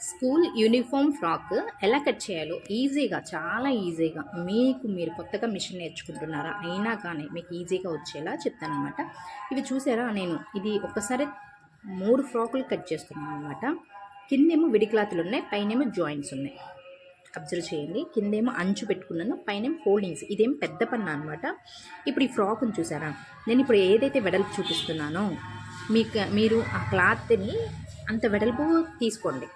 School uniform frock ఎలా cut చేయాలో ఈజీగా చాలా ఈజీగా మీకు మీరు కొత్తగా మిషన్ నేర్చుకుంటున్నారా అయినా కానీ మీకు ఈజీగా వచ్చేలా చెప్తానమాట ఇవి చూసారా నేను? ఇది ఒక్కసారి మూడు ఫ్రాకులు కట్ చేస్తున్నాను అనమాట కిందేమో విడి క్లాతులు ఉన్నాయి పైనేమో జాయింట్స్ ఉన్నాయి. అబ్జర్వ్ చేయండి. కిందేమో అంచు పెట్టుకున్నాను పైన హోల్డింగ్స్. ఇదేం పెద్ద పన్న అనమాట ఇప్పుడు ఈ ఫ్రాక్ను చూసారా? నేను ఇప్పుడు ఏదైతే వెడల్పు చూపిస్తున్నానో మీకు మీరు ఆ క్లాత్ని అంత వెడల్పు తీసుకోండి.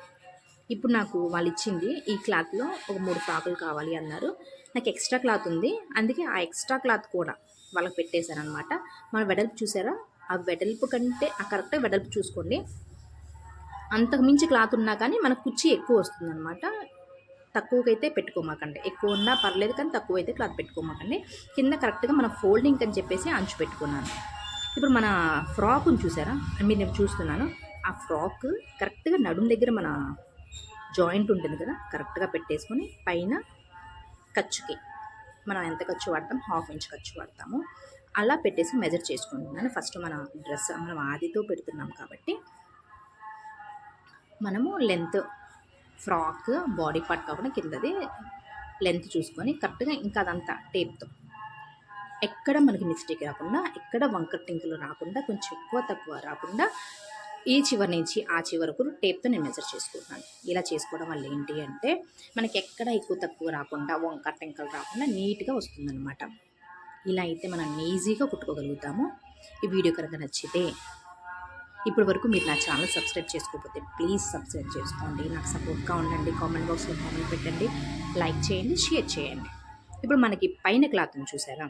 ఇప్పుడు నాకు వాళ్ళు ఇచ్చింది ఈ క్లాత్లో ఒక మూడు ఫ్రాకులు కావాలి అన్నారు. నాకు ఎక్స్ట్రా క్లాత్ ఉంది. అందుకే ఆ ఎక్స్ట్రా క్లాత్ కూడా వాళ్ళకి పెట్టేశారనమాట. మన వెడల్పు చూసారా? ఆ వెడల్పు కంటే ఆ కరెక్ట్గా వెడల్పు చూసుకోండి. అంతకు మించి క్లాత్ ఉన్నా కానీ మనకు కుర్చీ ఎక్కువ వస్తుంది అనమాట తక్కువకైతే పెట్టుకోమాకండి. ఎక్కువ ఉన్నా పర్లేదు కానీ తక్కువ అయితే క్లాత్ పెట్టుకోమాకండి. కింద కరెక్ట్గా మన ఫోల్డింగ్ అని చెప్పేసి అంచు పెట్టుకున్నాను. ఇప్పుడు మన ఫ్రాక్ని చూసారా? మీరు నేను చూస్తున్నాను. ఆ ఫ్రాక్ కరెక్ట్గా నడుం దగ్గర మన జాయింట్ ఉంటుంది కదా కరెక్ట్గా పెట్టేసుకొని పైన ఖర్చుకి మనం ఎంత ఖర్చు వాడతాం? హాఫ్ ఇంచ్ ఖర్చు వాడతాము. అలా పెట్టేసి మెజర్ చేసుకుంటున్నాను. ఫస్ట్ మన డ్రెస్ మనం ఆదితో పెడుతున్నాం కాబట్టి మనము లెంత్ ఫ్రాక్ బాడీ పార్ట్ కాకుండా కిందది లెంత్ చూసుకొని కరెక్ట్గా ఇంకా అదంతా టేప్తో ఎక్కడ మనకి మిస్టేక్ రాకుండా ఎక్కడ వంకర టింకులు రాకుండా కొంచెం ఎక్కువ తక్కువ రాకుండా ఈ చివరి నుంచి ఆ చివరకు టేప్తో నేను మెజర్ చేసుకుంటున్నాను. ఇలా చేసుకోవడం వల్ల ఏంటి అంటే మనకి ఎక్కడ ఎక్కువ తక్కువ రాకుండా వంకర టెంకలు రాకుండా నీట్గా వస్తుందన్నమాట. ఇలా అయితే మనం ఈజీగా కుట్టుకోగలుగుతాము. ఈ వీడియో కనుక నచ్చితే ఇప్పటి వరకు మీరు నా ఛానల్ సబ్స్క్రైబ్ చేసుకోకపోతే ప్లీజ్ సబ్స్క్రైబ్ చేసుకోండి. నాకు సపోర్ట్గా ఉండండి. కామెంట్ బాక్స్లో కామెంట్ పెట్టండి. లైక్ చేయండి షేర్ చేయండి. ఇప్పుడు మనకి పైన క్లాత్ని చూసారా?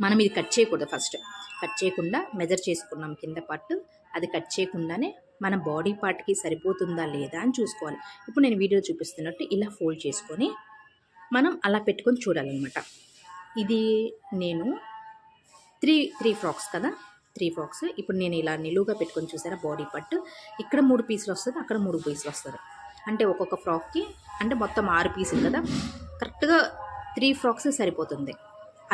మనం ఇది కట్ చేయకూడదు ఫస్ట్. కట్ చేయకుండా మెజర్ చేసుకున్నాం కింద పట్టు. అది కట్ చేయకుండానే మన బాడీ పార్ట్కి సరిపోతుందా లేదా అని చూసుకోవాలి. ఇప్పుడు నేను వీడియో చూపిస్తున్నట్టు ఇలా ఫోల్డ్ చేసుకొని మనం అలా పెట్టుకొని చూడాలన్నమాట. ఇది నేను త్రీ త్రీ ఫ్రాక్స్ కదా? Three frocks. ఇప్పుడు నేను ఇలా నిలువుగా పెట్టుకొని చూసారా బాడీ పార్ట్? ఇక్కడ మూడు పీసులు వస్తుంది అక్కడ మూడు పీసులు వస్తుంది. అంటే ఒక్కొక్క ఫ్రాక్కి అంటే మొత్తం ఆరు పీసులు కదా? కరెక్ట్గా త్రీ ఫ్రాక్స్ సరిపోతుంది.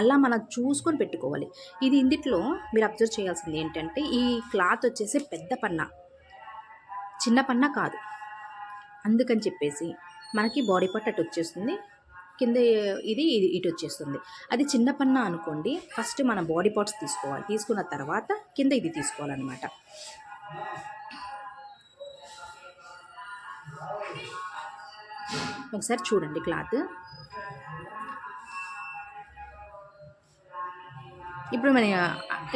అలా మనం చూసుకొని పెట్టుకోవాలి. ఇది ఇందిట్లో మీరు అబ్జర్వ్ చేయాల్సింది ఏంటంటే ఈ క్లాత్ వచ్చేసి పెద్ద పన్న. చిన్న పన్న కాదు. అందుకని చెప్పేసి మనకి బాడీ పార్ట్ అటు వచ్చేస్తుంది కింద ఇది ఇది ఇటు వచ్చేస్తుంది. అది చిన్న పన్న అనుకోండి ఫస్ట్ మన బాడీ పార్ట్స్ తీసుకోవాలి. తీసుకున్న తర్వాత కింద ఇది తీసుకోవాలన్నమాట. ఒకసారి చూడండి క్లాత్. ఇప్పుడు మన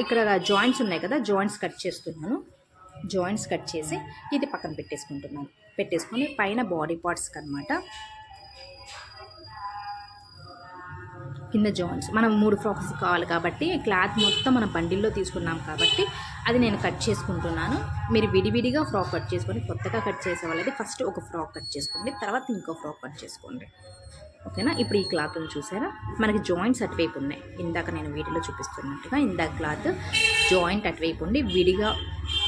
ఇక్కడ జాయింట్స్ ఉన్నాయి కదా జాయింట్స్ కట్ చేస్తున్నాను. జాయింట్స్ కట్ చేసి ఇది పక్కన పెట్టేసుకుంటున్నాను. పెట్టేసుకొని పైన బాడీ పార్ట్స్కి అనమాట కింద జాయింట్స్. మనం మూడు ఫ్రాక్స్ కావాలి కాబట్టి క్లాత్ మొత్తం మనం బండిల్లో తీసుకున్నాం కాబట్టి అది నేను కట్ చేసుకుంటున్నాను. మీరు విడివిడిగా ఫ్రాక్ కట్ చేసుకొని కొత్తగా కట్ చేసే వాళ్ళది ఫస్ట్ ఒక ఫ్రాక్ కట్ చేసుకోండి తర్వాత ఇంకో ఫ్రాక్ కట్ చేసుకోండి. ఓకేనా? ఇప్పుడు ఈ క్లాత్ని చూసారా? మనకి జాయింట్స్ అటువైపు ఉన్నాయి. ఇందాక నేను వీటిలో చూపిస్తున్నట్టుగా ఇందాక క్లాత్ జాయింట్ అటువైపు ఉండి విడిగా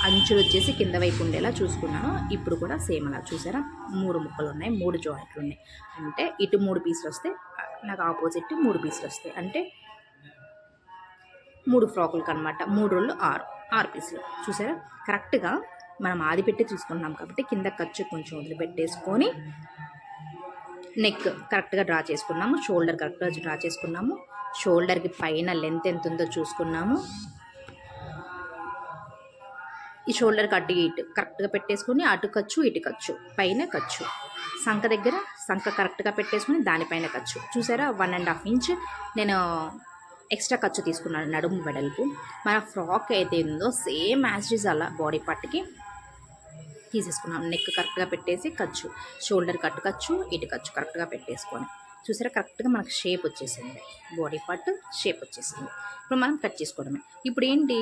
అంచులు వచ్చేసి కింద వైపు ఉండేలా చూసుకున్నాను. ఇప్పుడు కూడా సేమ్ అలా చూసారా? మూడు ముక్కలు ఉన్నాయి మూడు జాయింట్లు ఉన్నాయి. అంటే ఇటు మూడు పీసులు వస్తే నాకు ఆపోజిట్ మూడు పీసులు వస్తాయి. అంటే మూడు ఫ్రాకులకు అనమాట మూడు రోజులు ఆరు ఆరు పీసులు. చూసారా? కరెక్ట్గా మనం ఆది పెట్టి చూసుకున్నాం కాబట్టి కింద ఖర్చు కొంచెం వదిలిపెట్టేసుకొని నెక్ కరెక్ట్గా డ్రా చేసుకున్నాము షోల్డర్ కరెక్ట్గా డ్రా చేసుకున్నాము షోల్డర్కి పైన లెంత్ ఎంత ఉందో చూసుకున్నాము. ఈ షోల్డర్కి అటు ఇటు కరెక్ట్గా పెట్టేసుకొని అటు ఖర్చు ఇటు ఖర్చు పైన ఖర్చు. సంఖ దగ్గర సంఖ కరెక్ట్గా పెట్టేసుకుని దానిపైన ఖర్చు. చూసారా? వన్ అండ్ హాఫ్ ఇంచ్ నేను ఎక్స్ట్రా ఖర్చు తీసుకున్నాను నడుము వెడల్పు. మన ఫ్రాక్ అయితే ఉందో సేమ్ యాజ్ అలా బాడీ పార్ట్కి తీసేసుకున్నాం. నెక్ కరెక్ట్గా పెట్టేసి ఖర్చు షోల్డర్ కట్ ఖర్చు ఇటు ఖర్చు కరెక్ట్గా పెట్టేసుకొని. చూసారా? కరెక్ట్గా మనకు షేప్ వచ్చేసింది. బాడీ పార్ట్ షేప్ వచ్చేసింది. ఇప్పుడు మనం కట్ చేసుకోవడమే. ఇప్పుడు ఏంటి?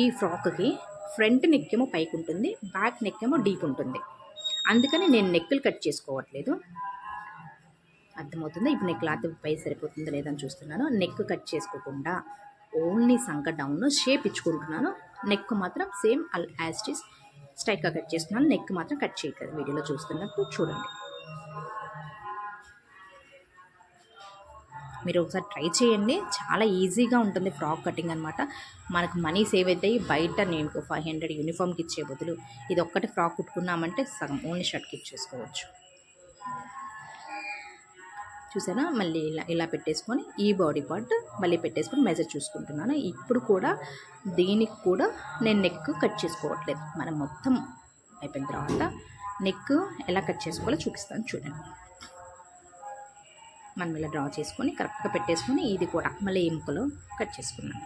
ఈ ఫ్రాక్కి ఫ్రంట్ నెక్ ఏమో పైకి ఉంటుంది బ్యాక్ నెక్ ఏమో డీప్ ఉంటుంది. అందుకని నేను నెక్కులు కట్ చేసుకోవట్లేదు. అర్థమవుతుందా? ఇప్పుడు నేను క్లాత్ పై సరిపోతుందా లేదని చూస్తున్నాను. నెక్ కట్ చేసుకోకుండా ఓన్లీ సంక డౌన్ షేప్ ఇచ్చుకుంటున్నాను. నెక్ మాత్రం సేమ్ అల్ యాజ్ ఇస్ స్ట్రైక్గా కట్ చేస్తున్నాను. నెక్ మాత్రం కట్ చేయట్లేదు. వీడియోలో చూస్తున్నప్పుడు చూడండి. మీరు ఒకసారి ట్రై చేయండి. చాలా ఈజీగా ఉంటుంది ఫ్రాక్ కటింగ్ అనమాట మనకు మనీ సేవ్ అవుతాయి బయట నేను ఫైవ్ హండ్రెడ్ యూనిఫామ్కి ఇచ్చే బదులు ఇది ఒక్కటి ఫ్రాక్ కుట్టుకున్నామంటే సగం. ఓన్లీ షర్ట్కి ఇచ్చేసుకోవచ్చు. చూసారా మళ్ళీ ఇలా ఇలా పెట్టేసుకొని ఈ బాడీ పార్ట్ మళ్ళీ పెట్టేసుకొని మెజర్ చూసుకుంటున్నాను. ఇప్పుడు కూడా దీనికి కూడా నేను నెక్ కట్ చేసుకోవట్లేదు. మనం మొత్తం అయిపోయిన తర్వాత నెక్ ఎలా కట్ చేసుకోవాలో చూపిస్తాను చూడండి. మనం ఇలా డ్రా చేసుకొని కరెక్ట్గా పెట్టేసుకొని ఇది కూడా మళ్ళీ ఎముకలో కట్ చేసుకున్నాను.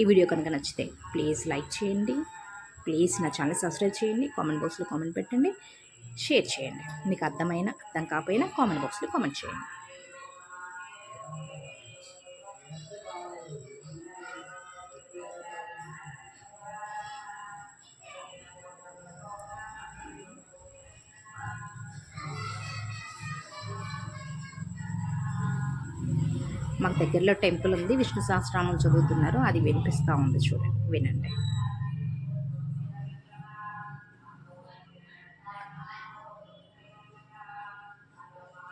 ఈ వీడియో కనుక నచ్చితే ప్లీజ్ లైక్ చేయండి. ప్లీజ్ నా ఛానల్ సబ్స్క్రైబ్ చేయండి. కామెంట్ బాక్స్లో కామెంట్ పెట్టండి. షేర్ చేయండి. మీకు అర్థమైన అర్థం కాకపోయినా కామెంట్ బాక్స్లో కామెంట్ చేయండి. మాకు దగ్గరలో టెంపుల్ ఉంది. విష్ణు సహస్రామం చదువుతున్నారు. అది వినిపిస్తూ ఉంది చూడండి. వినండి.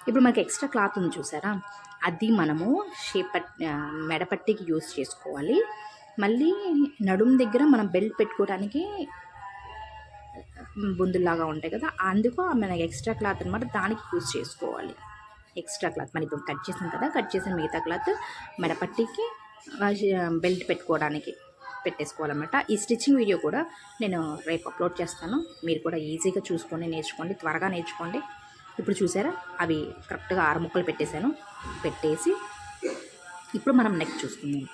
ఇప్పుడు మనకి ఎక్స్ట్రా క్లాత్ ఉంది చూసారా? అది మనము షేప్ మెడపట్టికి యూస్ చేసుకోవాలి. మళ్ళీ నడుము దగ్గర మనం బెల్ట్ పెట్టుకోవడానికి బుందుల్లాగా ఉంటాయి కదా. అందుకు మనకి ఎక్స్ట్రా క్లాత్ అనమాట దానికి యూస్ చేసుకోవాలి. ఎక్స్ట్రా క్లాత్ మనం ఇప్పుడు కట్ చేసాం కదా కట్ చేసిన మిగతా క్లాత్ మెడపట్టికి బెల్ట్ పెట్టుకోవడానికి పెట్టేసుకోవాలన్నమాట. ఈ స్టిచ్చింగ్ వీడియో కూడా నేను రేపు అప్లోడ్ చేస్తాను. మీరు కూడా ఈజీగా చూసుకొని నేర్చుకోండి త్వరగా నేర్చుకోండి. ఇప్పుడు చూసారా? అవి కరెక్ట్గా ఆరు ముక్కలు పెట్టేశాను. పెట్టేసి ఇప్పుడు మనం నెక్ చూసుకుందాం.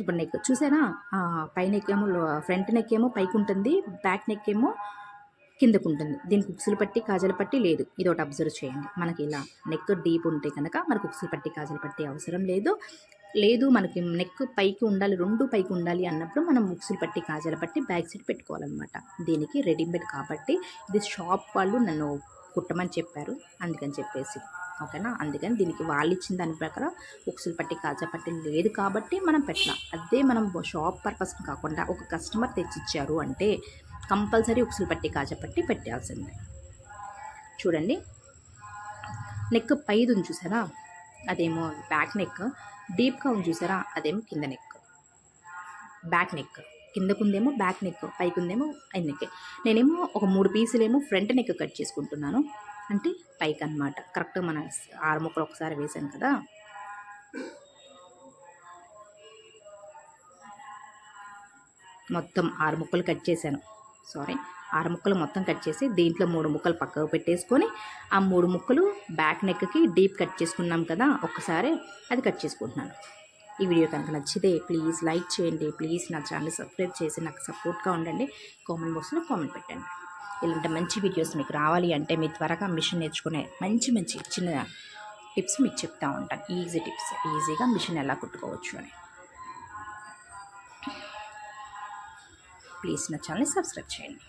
ఇప్పుడు నెక్ చూసారా? పై నెక్ ఏమో ఫ్రంట్ నెక్ ఏమో పైకి ఉంటుంది బ్యాక్ నెక్ ఏమో కిందకు ఉంటుంది దీనికి ఉక్సులు పట్టి కాజల పట్టి లేదు. ఇది ఒకటి అబ్జర్వ్ చేయండి. మనకి ఇలా నెక్ డీప్ ఉంటే కనుక మనకు ఉక్సులు పట్టి కాజల పట్టి అవసరం లేదు. లేదు మనకి నెక్ పైకి ఉండాలి రెండు పైకి ఉండాలి అన్నప్పుడు మనం ఉక్సులు పట్టి కాజల పట్టి బ్యాక్ సైడ్ పెట్టుకోవాలన్నమాట. దీనికి రెడీమేడ్ కాబట్టి ఇది షాప్ వాళ్ళు నన్ను కుట్టమని చెప్పారు. అందుకని చెప్పేసి. ఓకేనా అందుకని దీనికి వాళ్ళు ఇచ్చిన దాని ప్రకారం ఉక్సులు పట్టి కాజా పట్టి లేదు కాబట్టి మనం పెట్టాం అదే మనం షాప్ పర్పస్ కాకుండా ఒక కస్టమర్ తెచ్చిచ్చారు అంటే కంపల్సరీ ఉక్సులు పట్టి కాజపట్టి పెట్టాల్సిందే. చూడండి. నెక్ పైది ఉంది చూసారా? అదేమో బ్యాక్ నెక్. డీప్గా ఉంది చూసారా? అదేమో కింద neck. Back neck. కిందకుందేమో back neck. పైకి ఉందేమో ఐ నెక్. నేనేమో ఒక మూడు పీసులేమో ఫ్రంట్ నెక్ కట్ చేసుకుంటున్నాను. అంటే పైకి అనమాట కరెక్ట్గా మన ఆరు ముక్కలు ఒకసారి వేసాను కదా? మొత్తం ఆరు ముక్కలు కట్ చేశాను. సారీ ఆరు ముక్కలు మొత్తం కట్ చేసి దీంట్లో మూడు ముక్కలు పక్కకు పెట్టేసుకొని ఆ మూడు ముక్కలు బ్యాక్ నెక్కి డీప్ కట్ చేసుకున్నాం కదా ఒక్కసారి అది కట్ చేసుకుంటున్నాను. ఈ వీడియో కనుక నచ్చితే ప్లీజ్ లైక్ చేయండి ప్లీజ్ నా ఛానల్ సబ్స్క్రైబ్ చేసి నాకు సపోర్ట్గా ఉండండి కామెంట్ బాక్స్లో కామెంట్ పెట్టండి. ఇలాంటి మంచి వీడియోస్ మీకు రావాలి అంటే మీ త్వరగా మిషన్ నేర్చుకునే మంచి మంచి చిన్న టిప్స్ మీకు చెప్తా ఉంటాను. ఈజీ టిప్స్ ఈజీగా మిషన్ ఎలా కుట్టుకోవచ్చు అని. ప్లీజ్ నా ఛానల్ని సబ్స్క్రైబ్ చేయండి.